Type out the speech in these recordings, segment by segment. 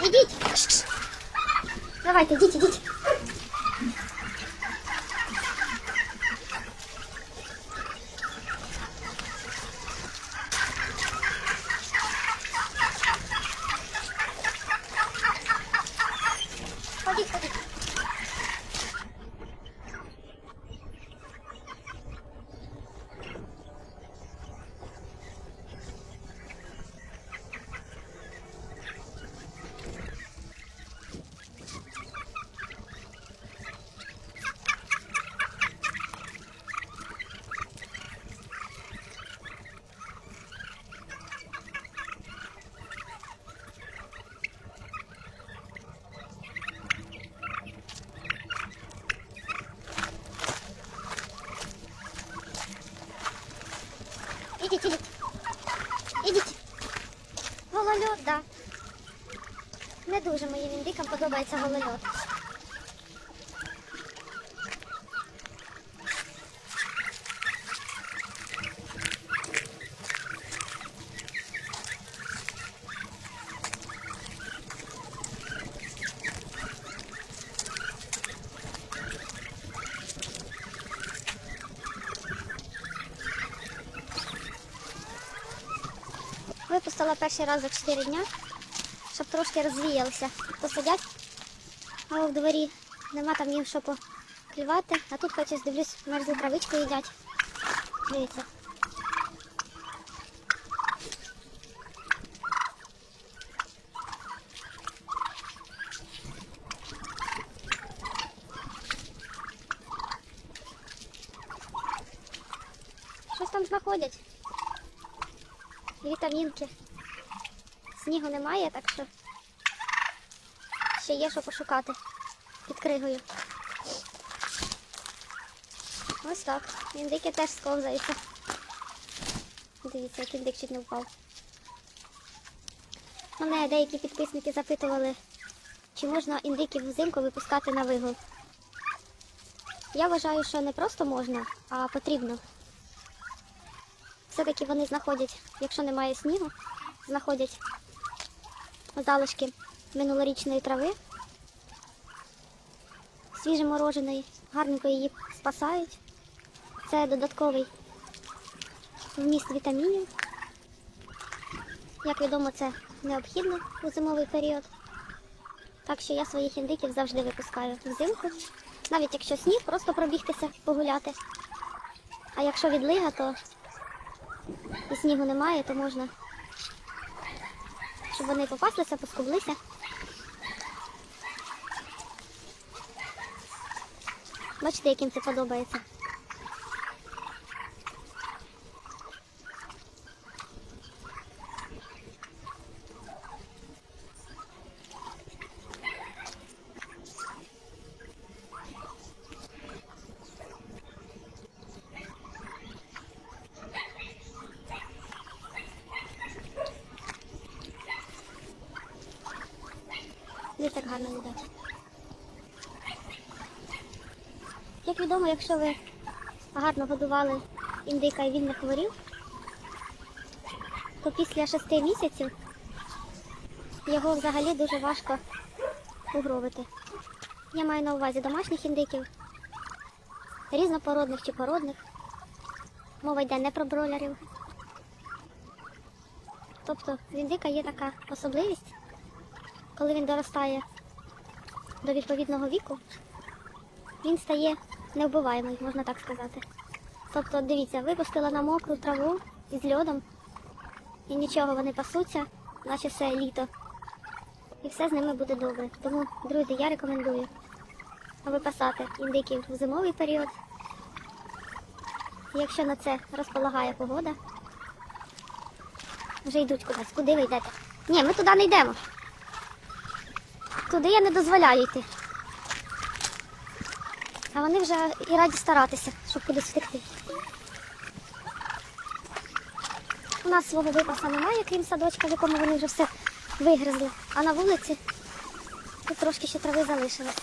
Ідіть. Давайте, идите, ідіть. Ідіть, идите. Ідіть. Голольот, да. Не дуже моїм індикам подобається голольот. Випустила перший раз за 4 дня, щоб трошки розвіялися. Посидять, а в дворі нема там їм що поклювати, а тут хочеш дивлюсь, мерзлу травичку їдять. Дивіться. Щось там знаходять. Вітамінки. Снігу немає, так що ще є що пошукати під кригою. Ось так. Індики теж сковзаються. Дивіться, як індик чуть не впав. Мене деякі підписники запитували, чи можна індиків взимку випускати на вигул. Я вважаю, що не просто можна, а потрібно. Все-таки вони знаходять, якщо немає снігу, знаходять залишки минулорічної трави, свіжемороженої, гарненько її спасають. Це додатковий вміст вітамінів. Як відомо, це необхідно у зимовий період. Так що я своїх індиків завжди випускаю взимку. Навіть якщо сніг, просто пробігтися, погуляти. А якщо відлига, то і снігу немає, то можна, щоб вони попаслися, поскублися. Бачите, яким це подобається. Дивіться, як гарно їдять. Як відомо, якщо ви гарно годували індика і він не хворів, то після шести місяців його взагалі дуже важко угробити. Я маю на увазі домашніх індиків, різнопородних чи породних. Мова йде не про бролерів. Тобто в індика є така особливість, коли він доростає до відповідного віку, він стає невбиваємий, можна так сказати. Тобто, дивіться, випустила на мокру траву із льодом, і нічого вони пасуться, наче все літо. І все з ними буде добре. Тому, друзі, я рекомендую випасати індиків в зимовий період. Якщо на це розполагає погода, вже йдуть кудись. Куди ви йдете? Ні, ми туди не йдемо. Туди я не дозволяю йти. А вони вже і раді старатися, щоб кудись втекти. У нас свого випаса немає, крім садочка, в якому вони вже все вигризли. А на вулиці тут трошки ще трави залишилося.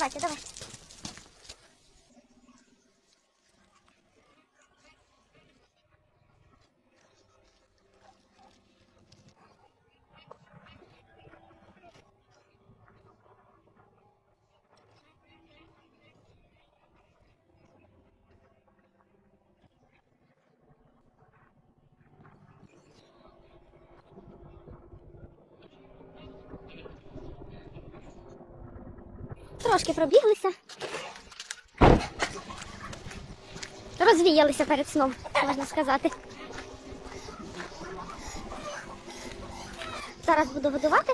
Давайте, давайте. Трошки пробіглися. Розвіялися перед сном, можна сказати. Зараз буду годувати